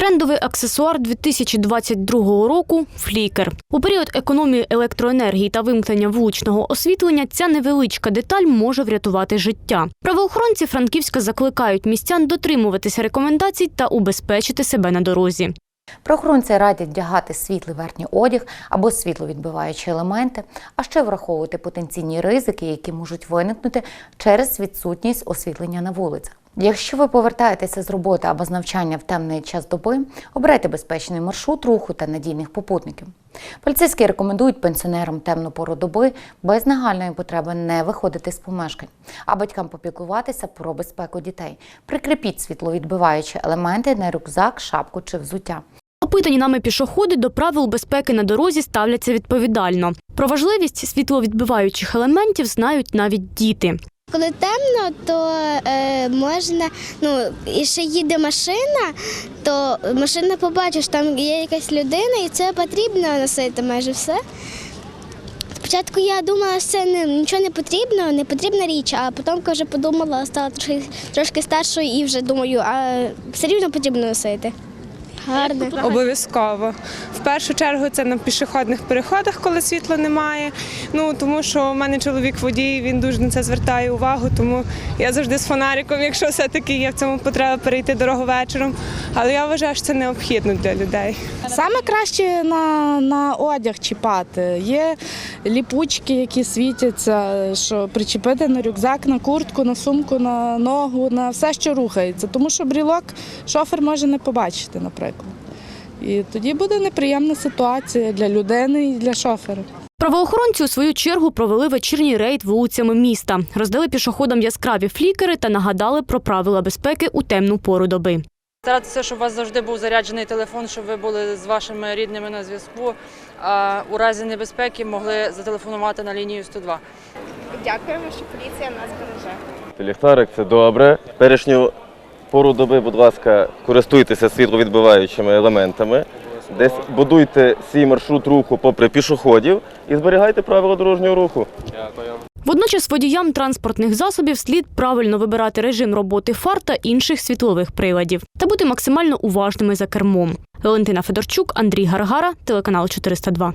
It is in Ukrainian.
Трендовий аксесуар 2022 року флікер. У період економії електроенергії та вимкнення вуличного освітлення ця невеличка деталь може врятувати життя. Правоохоронці Франківська закликають містян дотримуватися рекомендацій та убезпечити себе на дорозі. Правоохоронці радять вдягати світлий верхній одяг або світловідбиваючі елементи, а ще враховувати потенційні ризики, які можуть виникнути через відсутність освітлення на вулицях. Якщо ви повертаєтеся з роботи або з навчання в темний час доби, обирайте безпечний маршрут руху та надійних попутників. Поліцейські рекомендують пенсіонерам темну пору доби без нагальної потреби не виходити з помешкань, а батькам попіклуватися про безпеку дітей. Прикріпіть світловідбиваючі елементи на рюкзак, шапку чи взуття. Опитані нами пішоходи до правил безпеки на дорозі ставляться відповідально. Про важливість світловідбиваючих елементів знають навіть діти. Коли темно, то е, можна, ну і ще їде машина, то машина побачиш, там є якась людина, і це потрібно носити майже все. Спочатку я думала, що це не, нічого не потрібно, не потрібна річ, а потім вже подумала, стала трошки, трошки старшою і вже думаю, а все рівно потрібно носити. Гарно. Обов'язково. В першу чергу це на пішохідних переходах, коли світла немає. Ну тому що в мене чоловік водій, він дуже на це звертає увагу, тому я завжди з фонариком, якщо все-таки є в цьому потреба перейти дорогу вечором. Але я вважаю, що це необхідно для людей. Саме краще на, на одяг чіпати. Є ліпучки, які світяться, що причепити на рюкзак, на куртку, на сумку, на ногу, на все, що рухається. Тому що брілок шофер може не побачити, наприклад. І тоді буде неприємна ситуація для людини і для шофера. Правоохоронці у свою чергу провели вечірній рейд вулицями міста, роздали пішоходам яскраві флікери та нагадали про правила безпеки у темну пору доби. Старатися, щоб у вас завжди був заряджений телефон, щоб ви були з вашими рідними на зв'язку. А у разі небезпеки могли зателефонувати на лінію 102. Дякуємо, що поліція нас береже. Ліхтарик це добре. Перешню пору доби, будь ласка, користуйтеся світловідбиваючими елементами. Десь будуйте свій маршрут руху попри пішоходів і зберігайте правила дорожнього руху. Водночас водіям транспортних засобів слід правильно вибирати режим роботи фар та інших світлових приладів та бути максимально уважними за кермом. Валентина Федорчук, Андрій Гаргара, телеканал 402.